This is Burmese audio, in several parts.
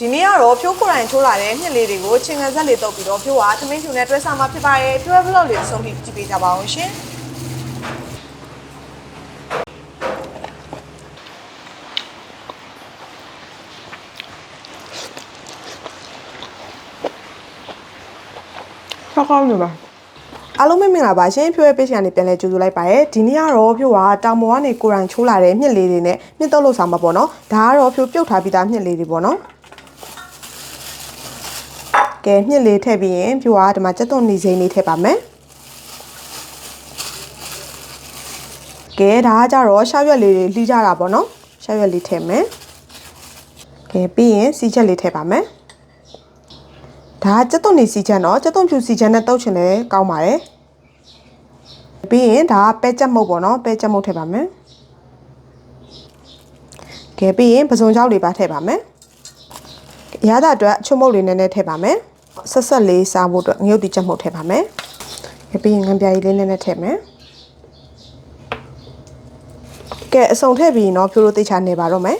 ဒီနေ့ကတော့ဖြိုးကိုယ်တိုင်ချိုးလာတဲ့မြစ်လေးတွေကိုချင်းကန်ဆက်လေးတုပ်ပြီးတော့ဖြိုးကသမင်းဖြူနဲ့တွဲစားမှာဖြစ်ပါတယ်ဖြိုးရဲ့ vlog လေးအဆုံးထိကြည့်ပေးကြပါအောင်ရှင်ဆောက်ကောင်းနေပါအားလုံးပဲမင်္ဂလာပါရှင်ဖြိုးရဲ့ page ကနေပြန်လဲကြိုဆိုလိုက်ပါရယ်ဒီနေ့ကတော့ဖြိုးကတောင်ပေါ်ကနေကိုယ်တိုင်ချိုးလာတဲ့မြစ်လေးတွေနဲ့မြစ်တုပ်လို့ဆောင်မှာပေါ့နော်ဒါကတော့ဖြိုးပြုတ်ထားပြီးသားမြစ်လေးတွေပေါ့နော် ကဲမြစ်လေးထည့်ပြီးရင်ဖြိုးကဒီမှာစက်သွန်နေစိမ့်လေးထည့်ပါမယ်ကဲဒါကကြတော့ရှောက်ရွက်လေးတွေလှီးကြတာပေါ့နော်ရှောက်ရွက်လေးထည့်မယ်ကဲပြီးရင်စီချက်လေးထည့်ပါမယ်ဒါကစက်သွန်နေစီချက်နော်စက်သွန်ဖြူစီချက်နဲ့တုပ်ချင်လဲကောင်းပါတယ်ပြီးရင်ဒါကပဲချက်မုတ်ပေါ့နော်ပဲချက်မုတ်ထည့်ပါမယ်ကဲပြီးရင်ပစုံချောက်လေးပါထည့်ပါမယ် ရတာအတွက်အချုံမုတ်လေးနည်းနည်းထည့်ပါမယ်ဆက်ဆက်လေးစားဖို့အတွက်ငရုတ်တိချက်မုတ်ထည့်ပါမယ်ကဲပြီးရင်ငံပြားကြီးလေးနည်းနည်းထည့်မယ်ကဲအစုံထည့်ပြီးရင်တော့ဖြိုးလို့တိတ်ချနေပါတော့မယ်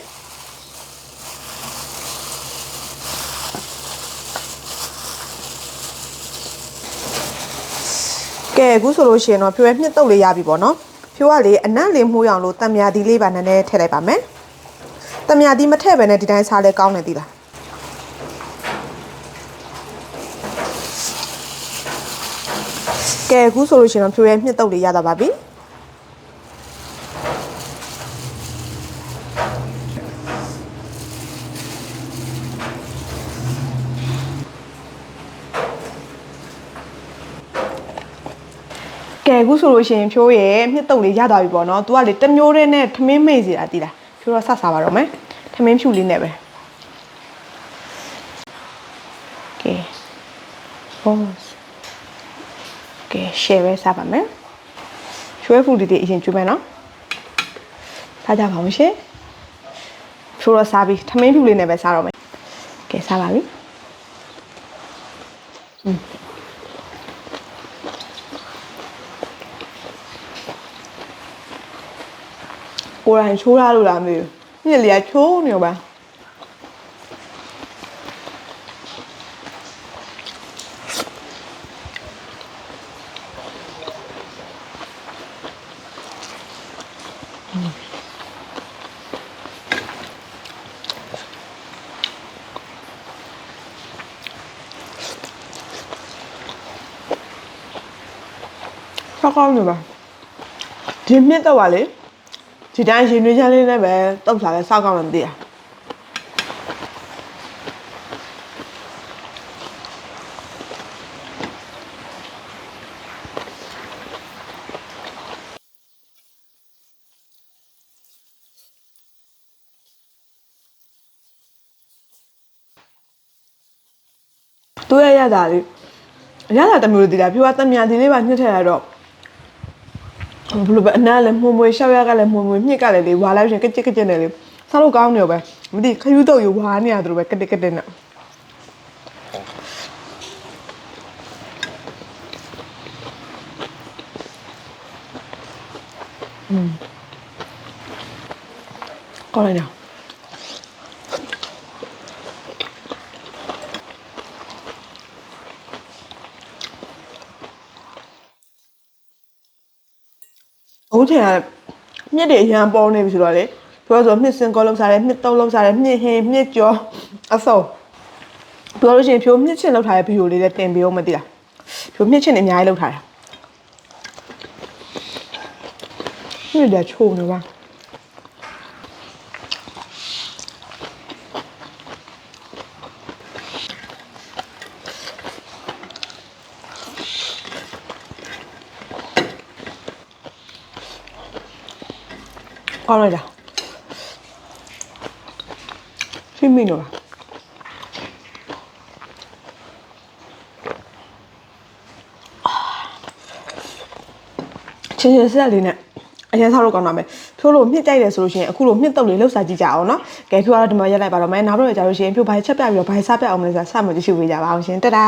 ကဲအခုဆိုလို့ရှိရင်တော့ဖြိုးရဲ့နှစ်တုပ်လေးရပြီပေါ့နော်ဖြိုးကလေအနံ့လေးမှုရအောင်လို့တံမြာသီးလေးပါနည်းနည်းထည့်လိုက်ပါမယ်တံမြာသီးမထည့်ဘဲနဲ့ဒီတိုင်းစားလဲကောင်းတယ်သီလား ကဲအခုဆိုလို့ရှိရင်တော့ဖြိုးရဲ့နှစ်တုပ်လေးရတာပါပြီကဲအခုဆိုလို့ရှိရင်ဖြိုးရဲ့နှစ်တုပ်လေးရသွားပြီပေါ့နော်။ तू ကလေတစ်မျိုးတည်းနဲ့ထမင်းမိတ်စီတာတည်လား။ဖြိုးတော့ဆက်စားပါတော့မယ်။ထမင်းဖြူလေးနဲ့ပဲ။ကဲ။ဟော။ကဲ share ပဲစားပါမယ်။ရွှဲဖူလေးတွေအရင်ကျွေးမယ်နော်။စားကြပါဦးရှင်။ဖြိုးတော့စားပြီထမင်းဖြူလေးနဲ့ပဲစားတော့မယ်။ကဲစားပါပြီ။ကိုယ်တိုင်ချိုးရလို့လားမသိဘူး။ညစ်လေကချိုးနေရောပါ။ ဆောက်ကောင်းနေပါဒီမြင့်တော့ပါလေဒီတိုင်းရင်နှွေးချမ်းလေးနဲ့ပဲတုတ်စားလဲဆောက်ကောင်းတယ်မသိရသူရရတာလေရတာတစ်မျိုးတည်တာဖြူကတမြန်ဒီလေးပါညှစ်ထည့်ရတော့ ဘလို့ပဲအနားလည်းမှုံမွေရှောက်ရကလည်းမှုံမွေမြစ်ကလည်းလေဝါလိုက်ရှင်ကကြစ်ကကြစ်နဲ့လေစားလို့ကောင်းနေရောပဲမသိခယူတော့ယူဝါနေရတယ်လို့ပဲကတက်ကတက်နဲ့อืมကောင်းလိုက်နော်အ ခုချိန်ကမြစ်တွေအရန်ပေါ်နေပြီဆိုတော့လေပြောဆိုမြစ်စင်ကောလောက်စားတယ်မြစ်တုံးလောက်စားတယ်မြစ်ဟင်းမြစ်ကြောအစုံပြောလို့ရှိရင်ဖြိုးမြစ်ချင်လောက်ထားတဲ့ဗီဒီယိုလေးလည်းတင်ပေးအောင်မသိလားဖြိုးမြစ်ချင်နေအများကြီးလောက်ထားတာမြစ်တွေချိုးနေပါ ကောင်းလိုက်တာဖိမိနော်လားချင်းချင်းဆက်လေးနဲ့အရင်စားလို့ကောင်းတာမယ်ထို့လို့မြင့်ကြိုက်တယ်ဆိုလို့ရှိရင်အခုလိုမြင့်တုပ်လေးလှုပ်စားကြည့်ကြအောင်နော်ကဲဖြိုးကတော့ဒီမှာရက်လိုက်ပါတော့မယ်နောက်တော့ကြာလို့ရှိရင်ဖြိုးဘာချက်ပြပြီးတော့ဘာစားပြအောင်မလဲဆိုတာစမှကြည့်ရှုပေးကြပါအောင်ရှင်တဒါ